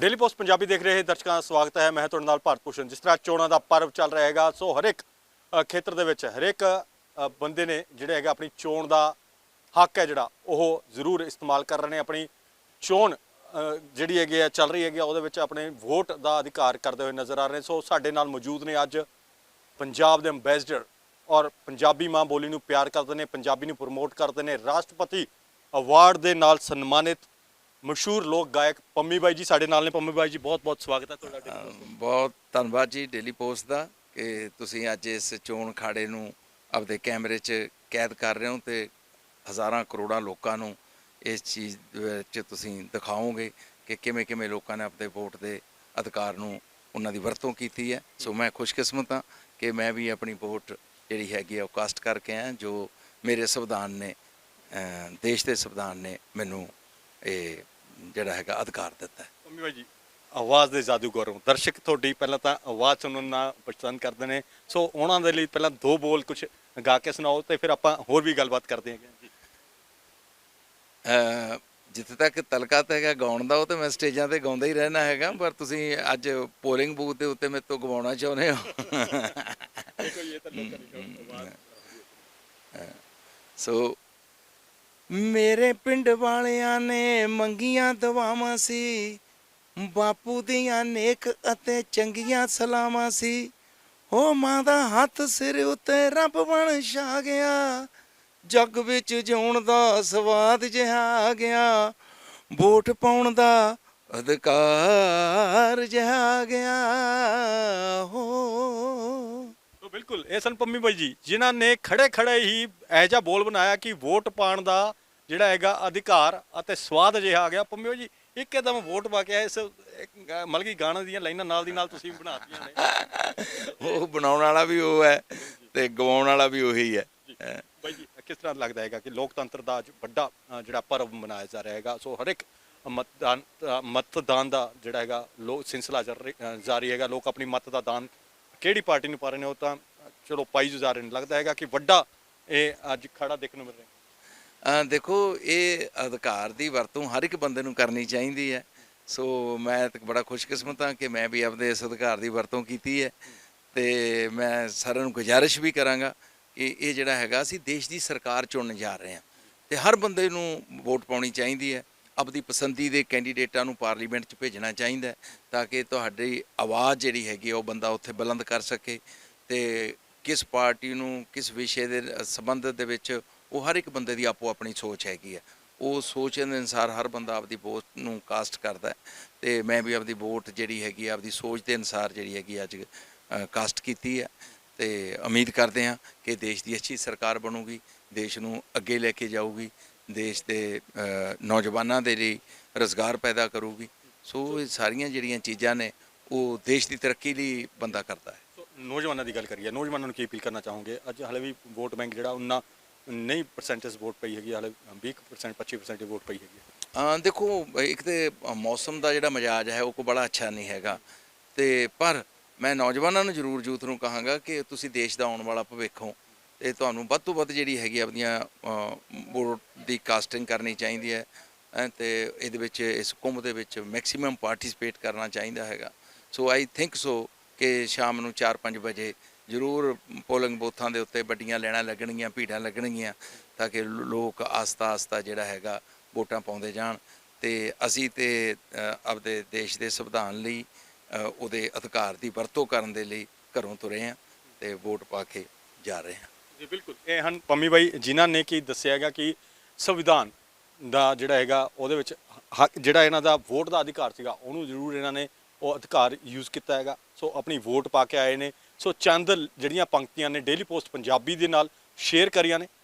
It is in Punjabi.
ਡੇਲੀ ਪੋਸਟ ਪੰਜਾਬੀ ਦੇਖ ਰਹੇ ਦਰਸ਼ਕਾਂ ਦਾ ਸਵਾਗਤ ਹੈ। ਮੈਂ ਤੁਹਾਡੇ ਨਾਲ ਭਾਰਤ ਭੂਸ਼ਣ। ਜਿਸ ਤਰ੍ਹਾਂ ਚੋਣਾਂ ਦਾ ਪਰਵ ਚੱਲ ਰਿਹਾ ਹੈਗਾ ਸੋ ਹਰੇਕ ਖੇਤਰ ਦੇ ਵਿੱਚ ਹਰੇਕ ਬੰਦੇ ਨੇ ਜਿਹੜੇ ਹੈਗਾ ਆਪਣੀ ਚੋਣ ਦਾ ਹੱਕ ਹੈ ਜਿਹੜਾ ਉਹ ਜ਼ਰੂਰ ਇਸਤੇਮਾਲ ਕਰ ਰਹੇ ਨੇ। ਆਪਣੀ ਚੋਣ ਜਿਹੜੀ ਹੈਗੀ ਹੈ ਚੱਲ ਰਹੀ ਹੈਗੀ ਆ, ਉਹਦੇ ਵਿੱਚ ਆਪਣੇ ਵੋਟ ਦਾ ਅਧਿਕਾਰ ਕਰਦੇ ਹੋਏ ਨਜ਼ਰ ਆ ਰਹੇ ਨੇ। ਸੋ ਸਾਡੇ ਨਾਲ ਮੌਜੂਦ ਨੇ ਅੱਜ ਪੰਜਾਬ ਦੇ ਅੰਬੈਸਡਰ ਔਰ ਪੰਜਾਬੀ ਮਾਂ ਬੋਲੀ ਨੂੰ ਪਿਆਰ ਕਰਦੇ ਨੇ ਪੰਜਾਬੀ ਨੂੰ ਪ੍ਰਮੋਟ ਕਰਦੇ ਨੇ। ਰਾਸ਼ਟਰਪਤੀ ਅਵਾਰਡ ਦੇ ਨਾਲ ਸਨਮਾਨਿਤ ਮਸ਼ਹੂਰ ਲੋਕ ਗਾਇਕ ਪੰਮੀ ਬਾਈ ਜੀ ਸਾਡੇ ਨਾਲ ਨੇ। ਪੰਮੀ ਬਾਈ ਜੀ ਬਹੁਤ ਬਹੁਤ ਸਵਾਗਤ ਹੈ ਤੁਹਾਡਾ ਬਹੁਤ ਧੰਨਵਾਦ ਜੀ ਡੇਲੀ ਪੋਸਟ ਦਾ ਕਿ ਤੁਸੀਂ ਅੱਜ ਇਸ ਚੋਣ ਖਾੜੇ ਨੂੰ ਆਪਦੇ ਕੈਮਰੇ 'ਚ ਕੈਦ ਕਰ ਰਹੇ ਹੋ ਤੇ ਹਜ਼ਾਰਾਂ ਕਰੋੜਾਂ ਲੋਕਾਂ ਨੂੰ ਇਸ ਚੀਜ਼ ਵਿੱਚ ਤੁਸੀਂ ਦਿਖਾਓਗੇ ਕਿ ਕਿਵੇਂ ਕਿਵੇਂ ਲੋਕਾਂ ਨੇ ਆਪਣੇ ਵੋਟ ਦੇ ਅਧਿਕਾਰ ਨੂੰ ਉਹਨਾਂ ਦੀ ਵਰਤੋਂ ਕੀਤੀ ਹੈ। ਸੋ ਮੈਂ ਖੁਸ਼ਕਿਸਮਤ ਹਾਂ ਕਿ ਮੈਂ ਵੀ ਆਪਣੀ ਵੋਟ ਜਿਹੜੀ ਹੈਗੀ ਆ ਉਹ ਕਾਸਟ ਕਰਕੇ ਆਇਆ ਜੋ ਮੇਰੇ ਸੰਵਿਧਾਨ ਨੇ ਦੇਸ਼ ਦੇ ਸੰਵਿਧਾਨ ਨੇ ਮੈਨੂੰ ਇਹ ਜਿਹੜਾ ਹੈਗਾ ਅਧਿਕਾਰ ਦਿੱਤਾ ਹੈ। ਪੰਮੀ ਬਾਈ ਜੀ ਆਵਾਜ਼ ਦੇ ਜਾਦੂਗਰ ਹੋ ਦਰਸ਼ਕ ਤੁਹਾਡੀ ਪਹਿਲਾਂ ਤਾਂ ਆਵਾਜ਼ ਸੁਣਨਾ ਪਸੰਦ ਕਰਦੇ ਨੇ। ਸੋ ਉਹਨਾਂ ਦੇ ਲਈ ਪਹਿਲਾਂ ਦੋ ਬੋਲ ਕੁਝ ਗਾ ਕੇ ਸੁਣਾਓ ਤੇ ਫਿਰ ਆਪਾਂ ਹੋਰ ਵੀ ਗੱਲਬਾਤ ਕਰਦੇ ਹਾਂ ਜਿੱਥੇ ਤੱਕ ਤਲਕਾ ਹੈਗਾ ਗਾਉਣ ਦਾ ਉਹ ਤੇ ਮੈਂ ਸਟੇਜਾਂ ਤੇ ਗਾਉਂਦਾ ਹੀ ਰਹਿਣਾ ਹੈਗਾ। ਪਰ ਤੁਸੀਂ ਅੱਜ ਪੋਲਿੰਗ ਬੂਥ ਦੇ ਉੱਤੇ ਮੇਰੇ ਤੋਂ ਗਵਾਉਣਾ ਚਾਹੁੰਦੇ ਹੋ। ਸੋ ਮੇਰੇ ਪਿੰਡ ਵਾਲਿਆਂ ਨੇ ਮੰਗੀਆਂ ਦਵਾਵਾਂ ਸੀ। ਬਾਪੂ ਦੀਆਂ ਨੇਕ ਅਤੇ ਚੰਗੀਆਂ ਸਲਾਮਾਂ ਸੀ। ਹੋ ਮਾਂ ਦਾ ਹੱਥ ਸਿਰ ਉੱਤੇ ਰੱਬ ਬਣ ਛਾ ਗਿਆ। ਜੱਗ ਵਿੱਚ ਜਿਉਣ ਦਾ ਸਵਾਦ ਜਿਹਾ ਆ ਗਿਆ। ਵੋਟ ਪਾਉਣ ਦਾ ਅਧਿਕਾਰ ਜਿਹਾ ਗਿਆ। ਹੋ। ਬਿਲਕੁਲ, ਇਹ ਸਨ ਪੰਮੀ ਬਾਈ ਜੀ, ਜਿਨ੍ਹਾਂ ਨੇ ਖੜੇ ਖੜੇ ਹੀ ਇਹ ਜਿਹਾ ਬੋਲ ਬਣਾਇਆ ਕਿ ਵੋਟ ਪਾਣ ਦਾ ਜਿਹੜਾ ਹੈਗਾ ਅਧਿਕਾਰ ਅਤੇ ਸਵਾਦ ਜਿਹਾ ਆ ਗਿਆ। ਪੰਮੀ ਬਾਈ ਜੀ ਇੱਕਦਮ ਵੋਟ ਪਾ ਕੇ ਆਏ ਇਸ ਮਤਲਬ ਕਿ ਗਾਣੇ ਦੀਆਂ ਲਾਈਨਾਂ ਨਾਲ ਦੀ ਨਾਲ ਤੁਸੀਂ ਬਣਾਤੀਆਂ ਨੇ। ਉਹ ਬਣਾਉਣ ਵਾਲਾ ਵੀ ਉਹ ਹੈ ਤੇ ਗਵਾਉਣ ਵਾਲਾ ਵੀ ਉਹੀ ਹੈ। ਬਾਈ ਜੀ ਕਿਸ ਤਰ੍ਹਾਂ ਲੱਗਦਾ ਹੈਗਾ ਕਿ ਲੋਕਤੰਤਰ ਦਾ ਅੱਜ ਵੱਡਾ ਜਿਹੜਾ ਪਰਵ ਮਨਾਇਆ ਜਾ ਰਿਹਾ ਹੈਗਾ? ਸੋ ਹਰ ਇੱਕ ਮਤਦਾਨ ਮਤਦਾਨ ਦਾ ਜਿਹੜਾ ਹੈਗਾ ਲੋ ਸਿਲਸਿਲਾ ਜਾਰੀ ਹੈਗਾ। ਲੋਕ ਆਪਣੀ ਮਤ ਦਾ ਦਾਨ ਕਿਹੜੀ ਪਾਰਟੀ ਨੂੰ ਪਾ ਰਹੇ ਨੇ ਉਹ ਤਾਂ ਚਲੋ ਪਾਈ ਜੋ ਜਾ ਰਹੇ ਨੇ ਲੱਗਦਾ ਹੈਗਾ ਕਿ ਵੱਡਾ ਇਹ ਅੱਜ ਖੜਾ ਦੇਖਣ ਨੂੰ ਮਿਲ ਰਿਹਾ। ਦੇਖੋ, ਇਹ ਅਧਿਕਾਰ ਦੀ ਵਰਤੋਂ ਹਰ ਇੱਕ ਬੰਦੇ ਨੂੰ ਕਰਨੀ ਚਾਹੀਦੀ ਹੈ। ਸੋ ਮੈਂ ਤਾਂ ਬੜਾ ਖੁਸ਼ਕਿਸਮਤ ਹਾਂ ਕਿ ਮੈਂ ਵੀ ਆਪਦੇ ਇਸ ਅਧਿਕਾਰ ਦੀ ਵਰਤੋਂ ਕੀਤੀ ਹੈ ਤੇ ਮੈਂ ਸਾਰਿਆਂ ਨੂੰ ਗੁਜ਼ਾਰਿਸ਼ ਵੀ ਕਰਾਂਗਾ ਕਿ ਇਹ ਜਿਹੜਾ ਹੈਗਾ, ਅਸੀਂ ਦੇਸ਼ ਦੀ ਸਰਕਾਰ ਚੁਣਨ ਜਾ ਰਹੇ ਹਾਂ ਤੇ ਹਰ ਬੰਦੇ ਨੂੰ ਵੋਟ ਪਾਉਣੀ ਚਾਹੀਦੀ ਹੈ। ਆਪਦੀ ਪਸੰਦੀ ਦੇ ਕੈਂਡੀਡੇਟਾਂ ਨੂੰ ਪਾਰਲੀਮੈਂਟ 'ਚ ਭੇਜਣਾ ਚਾਹੀਦਾ ਤਾਂ ਕਿ ਤੁਹਾਡੀ ਆਵਾਜ਼ ਜਿਹੜੀ ਹੈਗੀ ਹੈ ਉਹ ਬੰਦਾ ਉੱਥੇ ਬੁਲੰਦ ਕਰ ਸਕੇ ਤੇ ਕਿਸ ਪਾਰਟੀ ਨੂੰ ਕਿਸ ਵਿਸ਼ੇ ਦੇ ਸੰਬੰਧ ਦੇ ਵਿੱਚ ਉਹ ਹਰ ਇੱਕ ਬੰਦੇ ਦੀ ਆਪੋ ਆਪਣੀ ਸੋਚ ਹੈਗੀ ਹੈ। ਉਹ ਸੋਚ ਦੇ ਅਨੁਸਾਰ ਹਰ ਬੰਦਾ ਆਪਦੀ ਵੋਟ ਨੂੰ ਕਾਸਟ ਕਰਦਾ ਹੈ ਤੇ ਮੈਂ ਵੀ ਆਪਦੀ ਵੋਟ ਜਿਹੜੀ ਹੈਗੀ ਆ, ਆਪਦੀ ਸੋਚ ਦੇ ਅਨੁਸਾਰ ਜਿਹੜੀ ਹੈਗੀ ਅੱਜ ਕਾਸਟ ਕੀਤੀ ਹੈ ਤੇ ਉਮੀਦ ਕਰਦੇ ਹਾਂ ਕਿ ਦੇਸ਼ ਦੀ ਅੱਛੀ ਸਰਕਾਰ ਬਣੂਗੀ ਦੇਸ਼ ਨੂੰ ਅੱਗੇ ਲੈ ਕੇ ਜਾਊਗੀ ਦੇਸ਼ ਦੇ ਨੌਜਵਾਨਾਂ ਦੇ ਲਈ ਰੋਜ਼ਗਾਰ ਪੈਦਾ ਕਰੂਗੀ। ਸੋ ਇਹ ਸਾਰੀਆਂ ਜਿਹੜੀਆਂ ਚੀਜ਼ਾਂ ਨੇ ਉਹ ਦੇਸ਼ ਦੀ ਤਰੱਕੀ ਲਈ ਬੰਦਾ ਕਰਦਾ ਹੈ। ਸੋ ਨੌਜਵਾਨਾਂ ਦੀ ਗੱਲ ਕਰੀਏ ਨੌਜਵਾਨਾਂ ਨੂੰ ਕੀ ਅਪੀਲ ਕਰਨਾ ਚਾਹੋਗੇ? ਅੱਜ ਹਲੇ ਵੀ ਵੋਟ ਬੈਂਕ ਜਿਹੜਾ ਉਹਨਾਂ ਨਹੀਂ ਪਰਸੈਂਟੇਜ ਵੋਟ ਪਈ ਹੈਗੀ ਹਲੇ 20% 25% ਦੀ ਵੋਟ ਪਈ ਹੈਗੀ। ਹੈ। ਦੇਖੋ ਇੱਕ ਤੇ ਮੌਸਮ ਦਾ ਜਿਹੜਾ ਮਜ਼ਾਜ ਹੈ ਉਹ ਕੋ ਬੜਾ ਅੱਛਾ ਨਹੀਂ ਹੈਗਾ। ਤੇ ਪਰ ਮੈਂ ਨੌਜਵਾਨਾਂ ਨੂੰ ਜ਼ਰੂਰ ਜੂਥ ਨੂੰ ਕਹਾਂਗਾ ਕਿ ਤੁਸੀਂ ਦੇਸ਼ ਦਾ ਆਉਣ ਵਾਲਾ ਭਵਿੱਖ ਹੋ। ਤੇ ਤੁਹਾਨੂੰ ਵੱਧ ਤੋਂ ਵੱਧ ਜਿਹੜੀ ਹੈਗੀ ਆਪਣੀਆਂ ਅਹ, ਵੋਟ ਦੀ ਕਾਸਟਿੰਗ ਕਰਨੀ ਚਾਹੀਦੀ ਹੈ। ਅਹ, ਤੇ ਇਹਦੇ ਵਿੱਚ ਇਸ ਕੁੰਭ ਦੇ ਵਿੱਚ ਮੈਕਸਿਮਮ ਪਾਰਟਿਸਿਪੇਟ ਕਰਨਾ ਚਾਹੀਦਾ ਹੈਗਾ। ਸੋ ਆਈ ਥਿੰਕ ਸੋ ਕਿ ਸ਼ਾਮ ਨੂੰ 4-5 ਵਜੇ ਜ਼ਰੂਰ ਪੋਲਿੰਗ ਬੂਥਾਂ ਦੇ ਉੱਤੇ ਵੱਡੀਆਂ ਲੈਣਾ ਲੱਗਣਗੀਆਂ, ਭੀੜਾਂ ਲੱਗਣਗੀਆਂ, ਤਾਂ ਕਿ ਲੋਕ ਆਸਤਾ ਆਸਤਾ ਜਿਹੜਾ ਹੈਗਾ ਵੋਟਾਂ ਪਾਉਂਦੇ ਜਾਣ ਤੇ ਅਸੀਂ ਤੇ ਆਪਦੇ ਦੇਸ਼ ਦੇ ਸੰਵਿਧਾਨ ਲਈ ਉਹਦੇ ਅਧਿਕਾਰ ਦੀ ਵਰਤੋਂ ਕਰਨ ਦੇ ਲਈ ਘਰੋਂ ਤੁਰੇ ਹਾਂ ਤੇ ਵੋਟ ਪਾ ਕੇ ਜਾ ਰਹੇ ਹਾਂ। ਜੀ, ਬਿਲਕੁਲ। ਇਹ ਹਨ ਪੰਮੀ ਬਾਈ ਜਿਨ੍ਹਾਂ ਨੇ ਕੀ ਦੱਸਿਆ ਹੈਗਾ ਕਿ ਸੰਵਿਧਾਨ ਦਾ ਜਿਹੜਾ ਹੈਗਾ ਉਹਦੇ ਵਿੱਚ ਹੱਕ, ਜਿਹੜਾ ਇਹਨਾਂ ਦਾ ਵੋਟ ਦਾ ਅਧਿਕਾਰ ਸੀਗਾ, ਉਹਨੂੰ ਜ਼ਰੂਰ ਇਹਨਾਂ ਨੇ ਉਹ ਅਧਿਕਾਰ ਯੂਜ਼ ਕੀਤਾ ਹੈਗਾ। ਸੋ ਆਪਣੀ ਵੋਟ ਪਾ ਕੇ ਆਏ ਨੇ ਸੋ ਚੰਦ ਜਿਹੜੀਆਂ ਪੰਕਤੀਆਂ ਨੇ ਡੇਲੀ ਪੋਸਟ ਪੰਜਾਬੀ ਦੇ ਨਾਲ ਸ਼ੇਅਰ ਕਰੀਆਂ ਨੇ।